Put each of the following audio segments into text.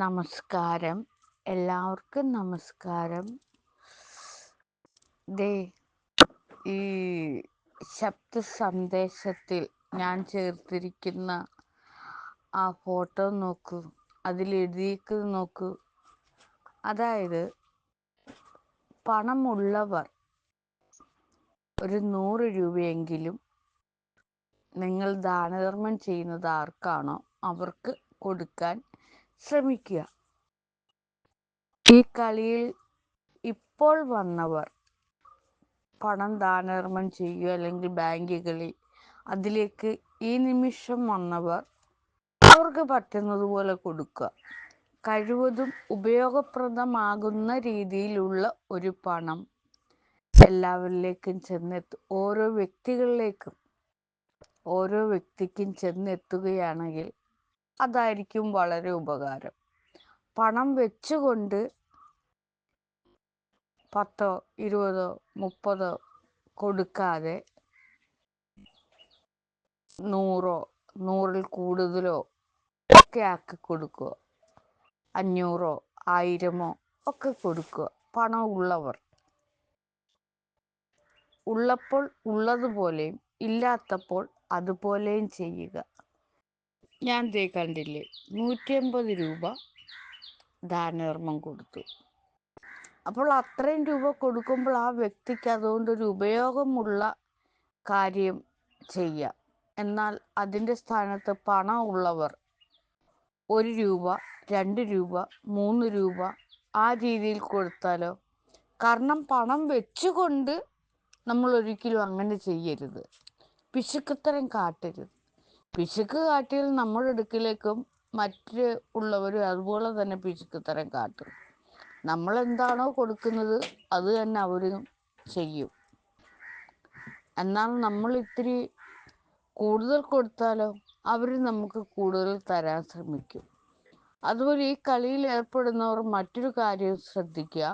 നമസ്കാരം. എല്ലാവർക്കും നമസ്കാരം. ദേ ഈ ശബ്ദ സന്ദേശത്തിൽ ഞാൻ ചേർത്തിരിക്കുന്ന ആ ഫോട്ടോ നോക്കൂ. അതിലെഴുതിയിരിക്കുന്നത് നോക്കൂ. അതായത് പണമുള്ളവർ ഒരു നൂറ് രൂപയെങ്കിലും നിങ്ങൾ ദാനധർമ്മം ചെയ്യുന്നത് ആർക്കാണോ അവർക്ക് കൊടുക്കാൻ ശ്രമിക്കുക. ഈ കളിയിൽ ഇപ്പോൾ വന്നവർ പണം ദാനധർമ്മം ചെയ്യുക അല്ലെങ്കിൽ ബാങ്കുകളിൽ അതിലേക്ക് ഈ നിമിഷം വന്നവർ അവർക്ക് പറ്റുന്നതുപോലെ കൊടുക്കുക. കഴിവതും ഉപയോഗപ്രദമാകുന്ന രീതിയിലുള്ള ഒരു പണം എല്ലാവരിലേക്കും ചെന്നെത്തു ഓരോ വ്യക്തികളിലേക്കും ഓരോ വ്യക്തിക്കും ചെന്നെത്തുകയാണെങ്കിൽ അതായിരിക്കും വളരെ ഉപകാരം. പണം വെച്ചുകൊണ്ട് പത്തോ ഇരുപതോ മുപ്പതോ കൊടുക്കാതെ നൂറോ നൂറിൽ കൂടുതലോ ഒക്കെ ആക്കി കൊടുക്കുക. അഞ്ഞൂറോ ആയിരമോ ഒക്കെ കൊടുക്കുക. പണം ഉള്ളവർ. ഉള്ളപ്പോൾ ഉള്ളതുപോലെയും ഇല്ലാത്തപ്പോൾ അതുപോലെയും ചെയ്യുക. ഞാൻ ദേ കണ്ടില്ലേ നൂറ്റി അമ്പത് രൂപ ദാനധർമ്മം കൊടുത്തു. അപ്പോൾ അത്രയും രൂപ കൊടുക്കുമ്പോൾ ആ വ്യക്തിക്ക് അതുകൊണ്ടൊരു ഉപയോഗമുള്ള കാര്യം ചെയ്യാം. എന്നാൽ അതിന്റെ സ്ഥാനത്ത് പണം ഉള്ളവർ ഒരു രൂപ രണ്ട് രൂപ മൂന്ന് രൂപ ആ രീതിയിൽ കൊടുത്താലോ? കാരണം പണം വെച്ചുകൊണ്ട് നമ്മൾ ഒരിക്കലും അങ്ങനെ ചെയ്യരുത്. പിശുക്കത്തരം കാട്ടരുത്. പിശുക്ക് കാട്ടിയാൽ നമ്മുടെ അടുക്കിലേക്കും മറ്റ് ഉള്ളവരും അതുപോലെ തന്നെ പിശുക്ക് തരം കാട്ടും. നമ്മൾ എന്താണോ കൊടുക്കുന്നത് അത് തന്നെ അവരും ചെയ്യും. എന്നാൽ നമ്മൾ ഇത്തിരി കൂടുതൽ കൊടുത്താലോ അവർ നമുക്ക് കൂടുതൽ തരാൻ ശ്രമിക്കും. അതുപോലെ ഈ കളിയിൽ ഏർപ്പെടുന്നവർ മറ്റൊരു കാര്യം ശ്രദ്ധിക്കുക.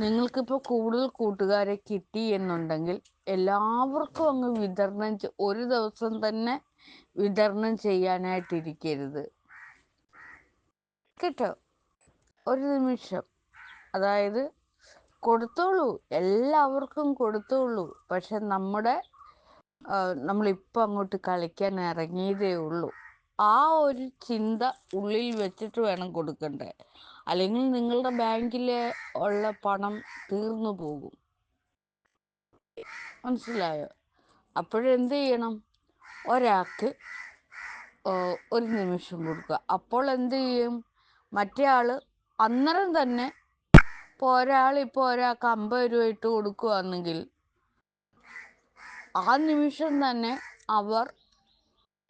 നിങ്ങൾക്കിപ്പോൾ കൂടുതൽ കൂട്ടുകാരെ കിട്ടി എന്നുണ്ടെങ്കിൽ എല്ലാവർക്കും അങ്ങ് വിതരണം ഒരു ദിവസം തന്നെ വിതരണം ചെയ്യാനായിട്ടിരിക്കരുത്. കേട്ടോ? ഒരു നിമിഷം. അതായത് കൊടുത്തോളൂ. എല്ലാവർക്കും കൊടുത്തോളൂ. പക്ഷെ നമ്മുടെ നമ്മളിപ്പോൾ അങ്ങോട്ട് കളിക്കാൻ ഇറങ്ങിയതേ ഉള്ളൂ. ആ ഒരു ചിന്ത ഉള്ളിൽ വെച്ചിട്ട് വേണം കൊടുക്കണ്ടേ. അല്ലെങ്കിൽ നിങ്ങളുടെ ബാങ്കിലെ ഉള്ള പണം തീർന്നു പോകും. മനസ്സിലായോ? അപ്പോഴെന്ത് ചെയ്യണം? ഒരാൾക്ക് ഒരു നിമിഷം കൊടുക്കുക. അപ്പോൾ എന്ത് ചെയ്യും? മറ്റേ ആൾ അന്നേരം തന്നെ ഇപ്പോൾ ഒരാൾ ഇപ്പോൾ ഒരാൾക്ക് അമ്പത് രൂപ ഇട്ട് കൊടുക്കുകയാണെങ്കിൽ ആ നിമിഷം തന്നെ അവർ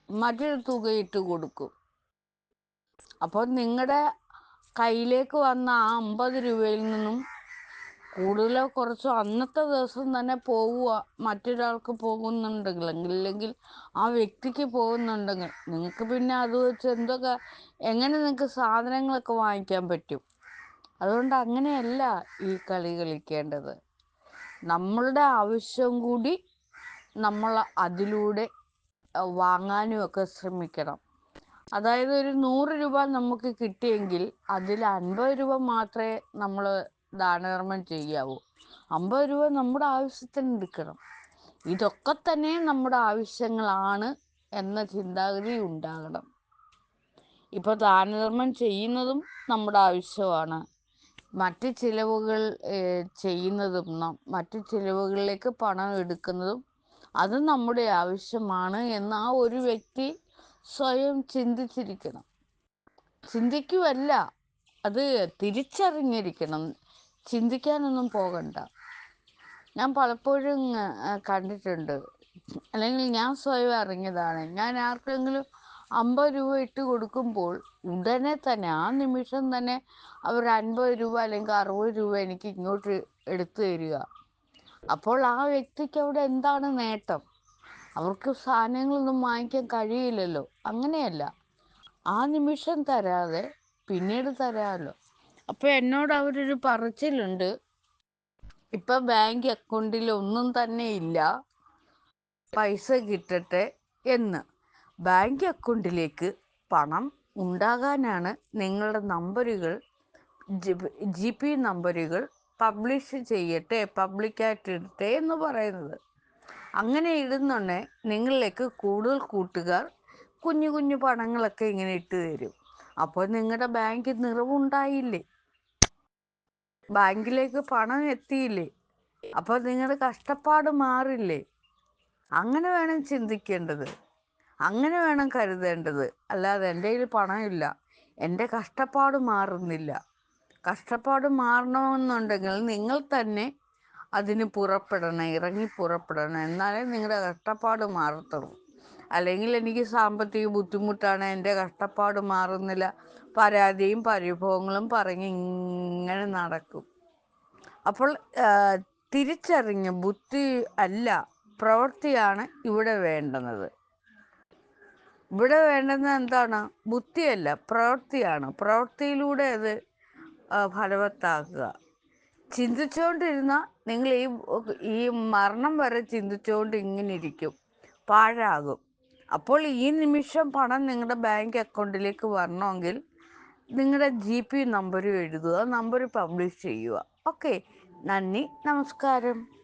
മറ്റൊരു തുക ഇട്ട് കൊടുക്കും. അപ്പോൾ നിങ്ങളുടെ കയ്യിലേക്ക് വന്ന ആ അമ്പത് രൂപയിൽ നിന്നും കൂടുതലോ കുറച്ചോ അന്നത്തെ ദിവസം തന്നെ പോവുക. മറ്റൊരാൾക്ക് പോകുന്നുണ്ടെങ്കിൽ ഇല്ലെങ്കിൽ ആ വ്യക്തിക്ക് പോകുന്നുണ്ടെങ്കിൽ നിങ്ങൾക്ക് പിന്നെ അത് വെച്ച് എന്തൊക്കെ എങ്ങനെ നിങ്ങൾക്ക് സാധനങ്ങളൊക്കെ വാങ്ങിക്കാൻ പറ്റും? അതുകൊണ്ട് അങ്ങനെയല്ല ഈ കളി കളിക്കേണ്ടത്. നമ്മളുടെ ആവശ്യം കൂടി നമ്മൾ അതിലൂടെ വാങ്ങാനും ഒക്കെ ശ്രമിക്കണം. അതായത് ഒരു നൂറ് രൂപ നമുക്ക് കിട്ടിയെങ്കിൽ അതിൽ അൻപത് രൂപ മാത്രമേ നമ്മൾ ദാനധർമ്മം ചെയ്യാവൂ. അമ്പത് രൂപ നമ്മുടെ ആവശ്യത്തിന് എടുക്കണം. ഇതൊക്കെ തന്നെ നമ്മുടെ ആവശ്യങ്ങളാണ് എന്ന ചിന്താഗതി ഉണ്ടാകണം. ഇപ്പോൾ ദാനധർമ്മം ചെയ്യുന്നതും നമ്മുടെ ആവശ്യമാണ്. മറ്റ് ചിലവുകൾ ചെയ്യുന്നതും മറ്റ് ചിലവുകളിലേക്ക് പണം എടുക്കുന്നതും അത് നമ്മുടെ ആവശ്യമാണ് എന്ന് ആ ഒരു വ്യക്തി സ്വയം ചിന്തിച്ചിരിക്കണം. ചിന്തിക്കുമല്ല അത് തിരിച്ചറിഞ്ഞിരിക്കണം. ചിന്തിക്കാനൊന്നും പോകണ്ട. ഞാൻ പലപ്പോഴും കണ്ടിട്ടുണ്ട്. അല്ലെങ്കിൽ ഞാൻ സ്വയം അറിഞ്ഞതാണ്. ഞാൻ ആർക്കെങ്കിലും അമ്പത് രൂപ ഇട്ട് കൊടുക്കുമ്പോൾ ഉടനെ തന്നെ ആ നിമിഷം തന്നെ അവർ അൻപത് രൂപ അല്ലെങ്കിൽ അറുപത് രൂപ എനിക്ക് ഇങ്ങോട്ട് എടുത്തു തരിക. അപ്പോൾ ആ വ്യക്തിക്ക് അവിടെ എന്താണ് നേട്ടം? അവർക്ക് സാധനങ്ങളൊന്നും വാങ്ങിക്കാൻ കഴിയില്ലല്ലോ. അങ്ങനെയല്ല. ആ നിമിഷം തരാതെ പിന്നീട് തരാമല്ലോ. അപ്പോൾ എന്നോട് അവരൊരു പറച്ചിലുണ്ട്. ഇപ്പം ബാങ്ക് അക്കൗണ്ടിൽ ഒന്നും തന്നെ ഇല്ല. പൈസ കിട്ടട്ടെ എന്ന്. ബാങ്ക് അക്കൗണ്ടിലേക്ക് പണം ഉണ്ടാകാനാണ് നിങ്ങളുടെ നമ്പറുകൾ ജി പി നമ്പറുകൾ പബ്ലിഷ് ചെയ്യട്ടെ പബ്ലിക്കായിട്ട് ഇടട്ടെ എന്ന് പറയുന്നത്. അങ്ങനെ ഇടുന്നുണ്ടെ നിങ്ങളിലേക്ക് കൂടുതൽ കൂട്ടുകാർ കുഞ്ഞു കുഞ്ഞു പണങ്ങളൊക്കെ ഇങ്ങനെ ഇട്ട് തരും. അപ്പോൾ നിങ്ങളുടെ ബാങ്ക് നിറവുണ്ടായില്ലേ ബാങ്കിലേക്ക് പണം എത്തിയില്ലേ? അപ്പോൾ നിങ്ങളുടെ കഷ്ടപ്പാട് മാറില്ലേ? അങ്ങനെ വേണം ചിന്തിക്കേണ്ടത്. അങ്ങനെ വേണം കരുതേണ്ടത്. അല്ലാതെ എന്റെ കയ്യിൽ പണമില്ല. എന്റെ കഷ്ടപ്പാട് മാറുന്നില്ല. കഷ്ടപ്പാട് മാറണമെന്നുണ്ടെങ്കിൽ നിങ്ങൾ തന്നെ അതിന് പുറപ്പെടണം ഇറങ്ങി പുറപ്പെടണം. എന്നാലേ നിങ്ങളുടെ കഷ്ടപ്പാട് മാറത്തുള്ളൂ. അല്ലെങ്കിൽ എനിക്ക് സാമ്പത്തിക ബുദ്ധിമുട്ടാണ് എന്റെ കഷ്ടപ്പാട് മാറുന്നില്ല പരാതിയും പരിഭവങ്ങളും പറഞ്ഞ് ഇങ്ങനെ നടക്കും. അപ്പോൾ തിരിച്ചറിഞ്ഞ് ബുദ്ധി അല്ല പ്രവൃത്തിയാണ് ഇവിടെ വേണ്ടുന്നത്. ഇവിടെ വേണ്ടുന്നത് എന്താണ്? ബുദ്ധിയല്ല പ്രവൃത്തിയാണ്. പ്രവൃത്തിയിലൂടെ അത് ഫലവത്താക്കുക ചിന്തിച്ചുകൊണ്ടിരുന്ന നിങ്ങൾ ഈ ഈ മരണം വരെ ചിന്തിച്ചുകൊണ്ട് ഇങ്ങനെ ഇരിക്കും പാഴാകും. അപ്പോൾ ഈ നിമിഷം പണം നിങ്ങളുടെ ബാങ്ക് അക്കൗണ്ടിലേക്ക് വരണമെങ്കിൽ നിങ്ങളുടെ ജി പി നമ്പർ എഴുതുക നമ്പർ പബ്ലിഷ് ചെയ്യുക. ഓക്കെ. നന്ദി. നമസ്കാരം.